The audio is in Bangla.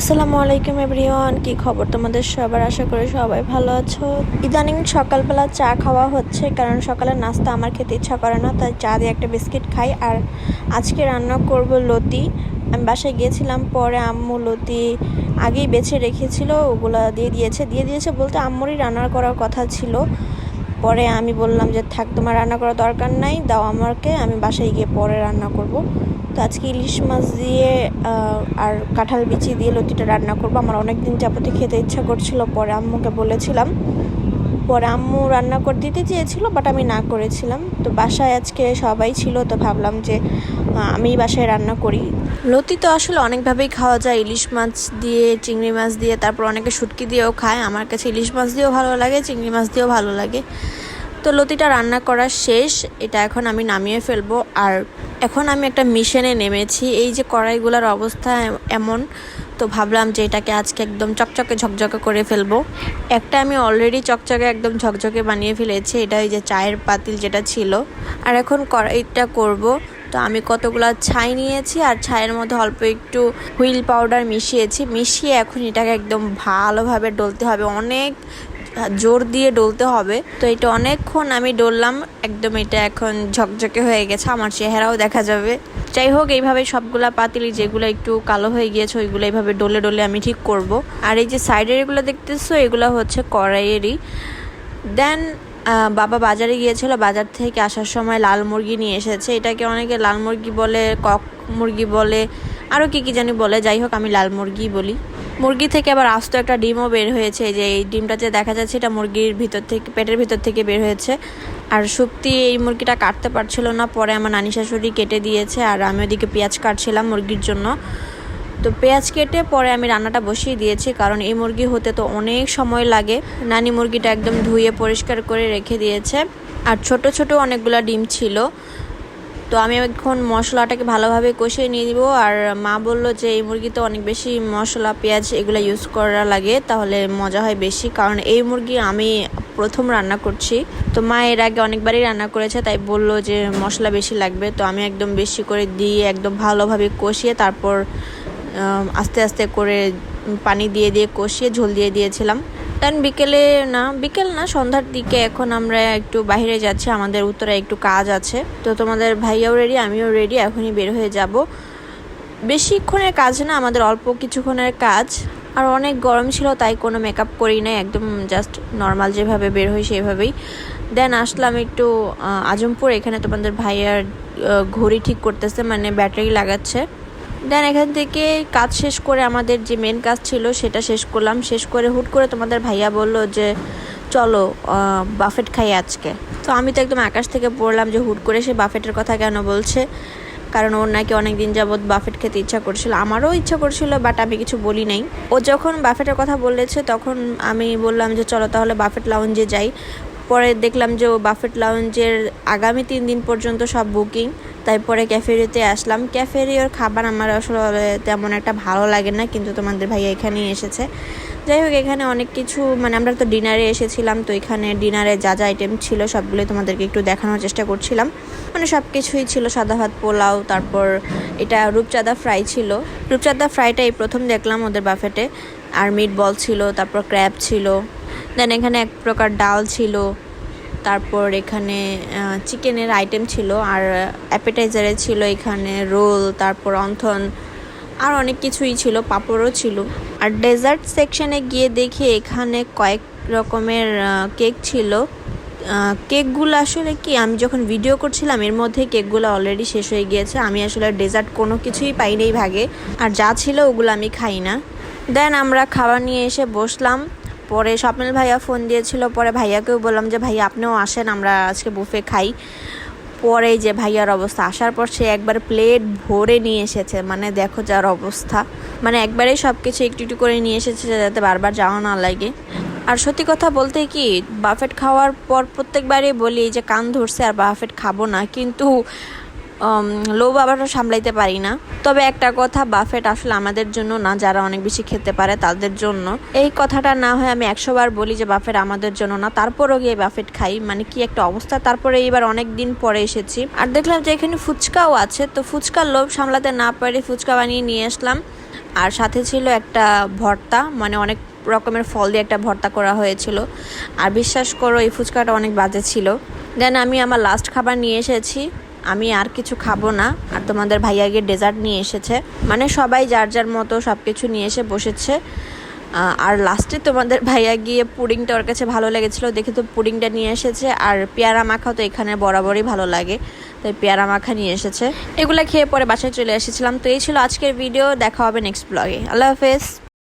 আসসালামু আলাইকুম এভরিওয়ান, কি খবর তোমাদের সবার? আশা করি সবাই ভালো আছো। ইদানিং সকালবেলা চা খাওয়া হচ্ছে, কারণ সকালের নাস্তা আমার খেতে ইচ্ছা করে না, তাই চা দিয়ে একটা বিস্কিট খাই। আর আজকে রান্না করব লতি। আমি বাসায় গিয়েছিলাম, পরে আম্মু লতি আগেই বেছে রেখেছিল, ওগুলা দিয়ে দিয়েছে। দিয়ে দিয়েছে বলতে আম্মুরই রান্না করার কথা ছিল। পরে আমি বললাম যে, থাক, তোমার রান্না করার দরকার নাই, দাও আমাকে, আমি বাসায় গিয়ে পরে রান্না করব। তো আজকে ইলিশ মাছ দিয়ে আর কাঁঠাল বিচি দিয়ে লতিটা রান্না করব। আমার অনেক দিন যাবতে খেতে ইচ্ছা করছিল, পরে আম্মুকে বলেছিলাম। পরে আম্মু রান্না করে দিতে চেয়েছিল বাট আমি না করেছিলাম। তো বাসায় আজকে সবাই ছিল, তো ভাবলাম যে আমি বাসায় রান্না করি। লতি তো আসলে অনেকভাবেই খাওয়া যায়। ইলিশ মাছ দিয়ে, চিংড়ি মাছ দিয়ে, তারপর অনেকে শুটকি দিয়েও খায়। আমার কাছে ইলিশ মাছ দিয়েও ভালো লাগে, চিংড়ি মাছ দিয়েও ভালো লাগে। তো লতিটা রান্না করা শেষ। এটা এখন আমি নামিয়ে ফেলব। আর এখন আমি একটা মিশনে নেমেছি। এই যে কড়াইগুলোর অবস্থা এমন তো ভাবলাম যে এটাকে আজকে একদম চকচকে ঝকঝকে করে ফেলব। একটা আমি অলরেডি চকচকে একদম ঝকঝকে বানিয়ে ফেলেছি, এটা ওই যে চায়ের পাতিল যেটা ছিল। আর এখন কড়াইটা করব। তো আমি কতগুলো ছাই নিয়েছি আর ছাইয়ের মধ্যে অল্প একটু হুইল পাউডার মিশিয়েছি। মিশিয়ে এখন এটাকে একদম ভালোভাবে ডলতে হবে। অনেক জোর দিয়ে ডলতে হবে। তো এটা অনেকক্ষণ আমি ডললাম, একদম এটা এখন ঝকঝকে হয়ে গেছে, আমার চেহারাও দেখা যাবে। যাই হোক, এইভাবে সবগুলা পাতিলি, যেগুলো একটু কালো হয়ে গিয়েছে, ওইগুলো এইভাবে ডলে ডলে আমি ঠিক করব। আর এই যে সাইডের এগুলো দেখতেছো, এগুলো হচ্ছে কড়াইয়েরই। দেন বাবা বাজারে গিয়েছিল, বাজার থেকে আসার সময় লাল মুরগি নিয়ে এসেছে। এটাকে অনেকে লাল মুরগি বলে, কক মুরগি বলে আরও কি কি জানি বলে। যাই হোক, আমি লাল মুরগি বলি। মুরগি থেকে আবার আস্ত একটা ডিমও বের হয়েছে। যে এই ডিমটা যে দেখা যাচ্ছে এটা মুরগির ভিতর থেকে, পেটের ভিতর থেকে বের হয়েছে। আর শুক্তি এই মুরগিটা কাটতে পারছিল না, পরে আমার নানি শাশুড়ি কেটে দিয়েছে আর আমি ওদিকে পেঁয়াজ কাটছিলাম মুরগির জন্য। তো পেঁয়াজ কেটে পরে আমি রান্নাটা বসিয়ে দিয়েছি, কারণ এই মুরগি হতে তো অনেক সময় লাগে। নানি মুরগিটা একদম ধুয়ে পরিষ্কার করে রেখে দিয়েছে। আর ছোট ছোট অনেকগুলো ডিম ছিল। তো আমি এখন মশলাটাকে ভালোভাবে কষিয়ে নিয়ে দিব আর মা বলল যে, এই মুরগিতে অনেক বেশি মশলা, পেঁয়াজ এগুলো ইউজ করা লাগে, তাহলে মজা হয় বেশি। কারণ এই মুরগি আমি প্রথম রান্না করছি। তো মা এর আগে অনেকবারই রান্না করেছে, তাই বলল যে, মশলা বেশি লাগবে। তো আমি একদম বেশি করে দিয়ে, একদম ভালোভাবে কষিয়ে তারপর আস্তে আস্তে করে পানি দিয়ে দিয়ে কষিয়ে ঝোল দিয়ে দিয়েছিলাম। দেন বিকেলে না, বিকেল না, সন্ধ্যার দিকে এখন আমরা একটু বাইরে যাচ্ছি, আমাদের উত্তরে একটু কাজ আছে। তো তোমাদের ভাইয়াও রেডি আমিও রেডি এখনই বের হয়ে যাব। বেশিক্ষণের কাজ না, আমাদের অল্প কিছুক্ষণের কাজ। আর অনেক গরম ছিল, তাই কোনো মেকআপ করি নাই, একদম জাস্ট নর্মাল যেভাবে বের হই সেভাবেই দেন আসলাম একটু আজমপুর, এখানে তোমাদের ভাইয়ার ঘড়ি ঠিক করতেছে মানে ব্যাটারি লাগাচ্ছে। দেন এখান থেকে কাজ শেষ করে আমাদের যে মেন কাজ ছিল সেটা শেষ করলাম। শেষ করে হুট করে তোমাদের ভাইয়া বলল যে, চলো বাফেট খাই আজকে। তো আমি তো একদম আকাশ থেকে পড়লাম যে হুট করে সে বাফেটের কথা কেন বলছে। কারণ ওর নাকি অনেক দিন যাবৎ বাফেট খেতে ইচ্ছা করছিল। আমারও ইচ্ছা করছিল বাট আমি কিছু বলি নাই। ও যখন বাফেটের কথা বলেছে, তখন আমি বললাম যে, চলো তাহলে বাফেট লাউঞ্জে যাই। পরে দেখলাম যে বাফেট লাউঞ্জের আগামী তিন দিন পর্যন্ত সব বুকিং তাই পরে ক্যাফেরিতে আসলাম। ক্যাফেরিওর খাবার আমার আসলে তেমন একটা ভালো লাগে না, কিন্তু তোমাদের ভাইয়া এখানেই এসেছে। যাই হোক, এখানে অনেক কিছু মানে আমরা তো ডিনারে এসেছিলাম, তো এখানে ডিনারে যা যা আইটেম ছিল সবগুলোই তোমাদেরকে একটু দেখানোর চেষ্টা করছিলাম। মানে সব কিছুই ছিল, সাদা ভাত, পোলাও, তারপর এটা রূপচাঁদা ফ্রাই ছিল। রূপচাঁদা ফ্রাইটা এই প্রথম দেখলাম ওদের বাফেটে আর মিট বল ছিল, তারপর ক্র্যাব ছিল। দেন এখানে এক প্রকার ডাল ছিল, তারপর এখানে চিকেনের আইটেম ছিল, আর অ্যাপেটাইজারে ছিল এখানে রোল, তারপর অন্থন, আর অনেক কিছুই ছিল, পাঁপড়ও ছিল। আর ডেজার্ট সেকশনে গিয়ে দেখি এখানে কয়েক রকমের কেক ছিল। কেকগুলো আসলে কি, আমি যখন ভিডিও করছিলাম, এর মধ্যে কেকগুলো অলরেডি শেষ হয়ে গিয়েছে। আমি আসলে ডেজার্ট কোনো কিছুই পাই নাই ভাগে। আর যা ছিল ওগুলো আমি খাই না। দেন আমরা খাবার নিয়ে এসে বসলাম। পরে স্বপ্নিল ভাইয়া ফোন দিয়েছিল, পরে ভাইয়াকেও বললাম যে, ভাইয়া, আপনিও আসেন, আমরা আজকে বুফে খাই। পরে যে ভাইয়ার অবস্থা, আসার পর সে একবার প্লেট ভরে নিয়ে এসেছে। মানে দেখো যার অবস্থা। মানে একবারেই সব কিছু একটু একটু করে নিয়ে এসেছে, যাতে বারবার যাওয়া না লাগে। আর সত্যি কথা বলতে কি বাফেট খাওয়ার পর প্রত্যেকবারই বলি যে, কান ধরছে আর বাফেট খাব না। কিন্তু লোভ আবারও সামলাইতে পারি না। তবে একটা কথা, বাফেট আসলে আমাদের জন্য না, যারা অনেক বেশি খেতে পারে তাদের জন্য। এই কথাটা না হয় আমি একশো বার বলি যে বাফেট আমাদের জন্য না, তারপরও গিয়ে বাফেট খাই। মানে কি একটা অবস্থা? তারপরে এইবার অনেক দিন পরে এসেছি। আর দেখলাম যে এখানে ফুচকাও আছে, তো ফুচকার লোভ সামলাতে না পারে ফুচকা বানিয়ে নিয়ে আসলাম। আর সাথে ছিল একটা ভর্তা মানে অনেক রকমের ফল দিয়ে একটা ভর্তা করা হয়েছিল। আর বিশ্বাস করো, এই ফুচকাটা অনেক বাজে ছিল। দেন আমি আমার লাস্ট খাবার নিয়ে এসেছি। আমি আর কিছু খাব না। আর তোমাদের ভাইয়া গিয়ে ডেজার্ট নিয়ে এসেছে। মানে সবাই যার যার মতো সব কিছু নিয়ে এসে বসেছে। আর লাস্টে তোমাদের ভাইয়া গিয়ে পুডিংটা ওর কাছে ভালো লেগেছিলো। দেখে তো পুডিংটা নিয়ে এসেছে। আর পেয়ারা মাখা তো এখানে বরাবরই ভালো লাগে। তাই পেয়ারা মাখা নিয়ে এসেছে। এগুলো খেয়ে পরে বাসায় চলে এসেছিলাম। তো এই ছিল আজকের ভিডিও দেখা হবে নেক্সট ব্লগে আল্লাহ হাফেজ।